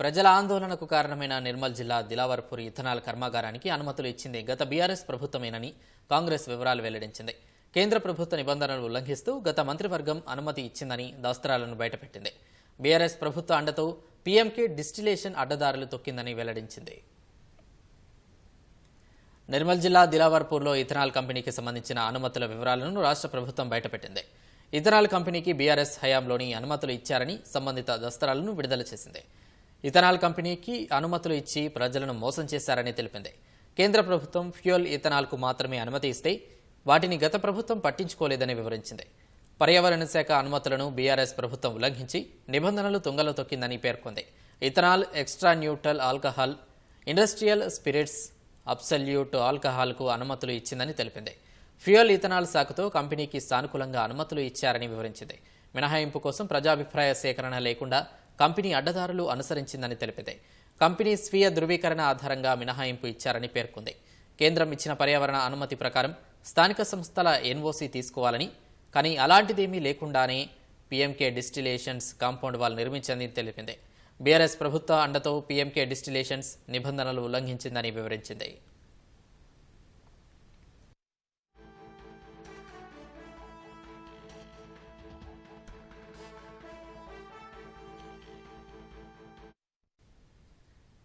ప్రజల ఆందోళనకు కారణమైన నిర్మల్ జిల్లా దిలావర్పూర్ ఇథనాల్ కర్మాగారానికి అనుమతులు ఇచ్చింది గత బీఆర్ఎస్ ప్రభుత్వమేనని కాంగ్రెస్ వివరాలు వెల్లడించింది. కేంద్ర ప్రభుత్వ నిబంధనలు ఉల్లంఘిస్తూ గత మంత్రివర్గం అనుమతి ఇచ్చిందని దాస్త్రాలను బయటపెట్టింది. బీఆర్ఎస్ ప్రభుత్వ అండతో పీఎంకే డిస్టిలేషన్ అడ్డదారులు తొక్కిందని వెల్లడించింది. నిర్మల్ జిల్లా దిలావర్పూర్లో ఇథనాల్ కంపెనీకి సంబంధించిన అనుమతుల వివరాలను రాష్ట్ర ప్రభుత్వం బయటపెట్టింది. ఇథనాల్ కంపెనీకి బీఆర్ఎస్ హయాంలోని అనుమతులు ఇచ్చారని సంబంధిత దస్త్రాలను విడుదల చేసింది. ఇథనాల్ కంపెనీకి అనుమతులు ఇచ్చి ప్రజలను మోసం చేశారని తెలిపింది. కేంద్ర ప్రభుత్వం ఫ్యూయల్ ఇథనాల్కు మాత్రమే అనుమతి ఇస్తే వాటిని గత ప్రభుత్వం పట్టించుకోలేదని వివరించింది. పర్యావరణ శాఖ అనుమతులను బీఆర్ఎస్ ప్రభుత్వం ఉల్లంఘించి నిబంధనలు తుంగలో తొక్కిందని పేర్కొంది. Ethanol extra neutral alcohol industrial spirits absolute ఆల్కహాల్కు అనుమతులు ఇచ్చిందని తెలిపింది. ఫ్యూయల్ ఇథనాల్ శాఖతో కంపెనీకి సానుకూలంగా అనుమతులు ఇచ్చారని వివరించింది. మినహాయింపు కోసం ప్రజాభిప్రాయ సేకరణ లేకుండా కంపెనీ అడ్డదారులు అనుసరించిందని తెలిపింది. కంపెనీ స్వీయ ధృవీకరణ ఆధారంగా మినహాయింపు ఇచ్చారని పేర్కొంది. కేంద్రం ఇచ్చిన పర్యావరణ అనుమతి ప్రకారం స్థానిక సంస్థల ఎన్ఓసీ తీసుకోవాలని కానీ అలాంటిదేమీ లేకుండానే పీఎంకే డిస్టిలేషన్స్ కాంపౌండ్ వాల్ నిర్మించిందని తెలిపింది. బీఆర్ఎస్ ప్రభుత్వ అండతో పీఎంకే డిస్టిలేషన్స్ నిబంధనలు ఉల్లంఘించిందని వివరించింది.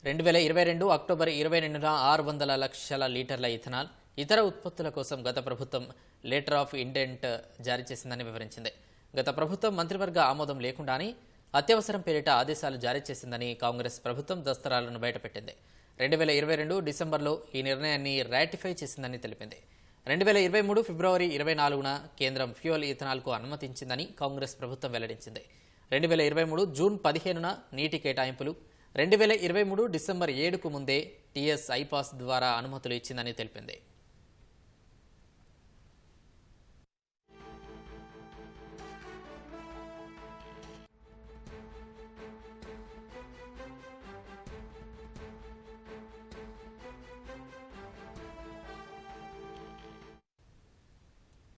రెండు వేల ఇరవై రెండు అక్టోబర్ ఇరవై రెండున ఆరు వందల లక్షల లీటర్ల ఇథనాల్ ఇతర ఉత్పత్తుల కోసం గత ప్రభుత్వం లెటర్ ఆఫ్ ఇండెంట్ జారీ చేసిందని వివరించింది. గత ప్రభుత్వం మంత్రివర్గ ఆమోదం లేకుండానే అత్యవసరం పేరిట ఆదేశాలు జారీ చేసిందని కాంగ్రెస్ ప్రభుత్వం దస్తరాలను బయటపెట్టింది. రెండు వేల ఇరవై రెండు డిసెంబర్లో ఈ నిర్ణయాన్ని రాటిఫై చేసిందని తెలిపింది. రెండు వేల ఇరవై మూడు ఫిబ్రవరి ఇరవై నాలుగున కేంద్రం ఫ్యూయల్ ఇథనాల్కు అనుమతించిందని కాంగ్రెస్ ప్రభుత్వం వెల్లడించింది. రెండు వేల ఇరవై మూడు జూన్ పదిహేనున నీటి కేటాయింపులు రెండు వేల ఇరవై మూడు డిసెంబర్ ఏడుకు ముందే టీఎస్ ఐపాస్ ద్వారా అనుమతులు ఇచ్చిందని తెలిపింది.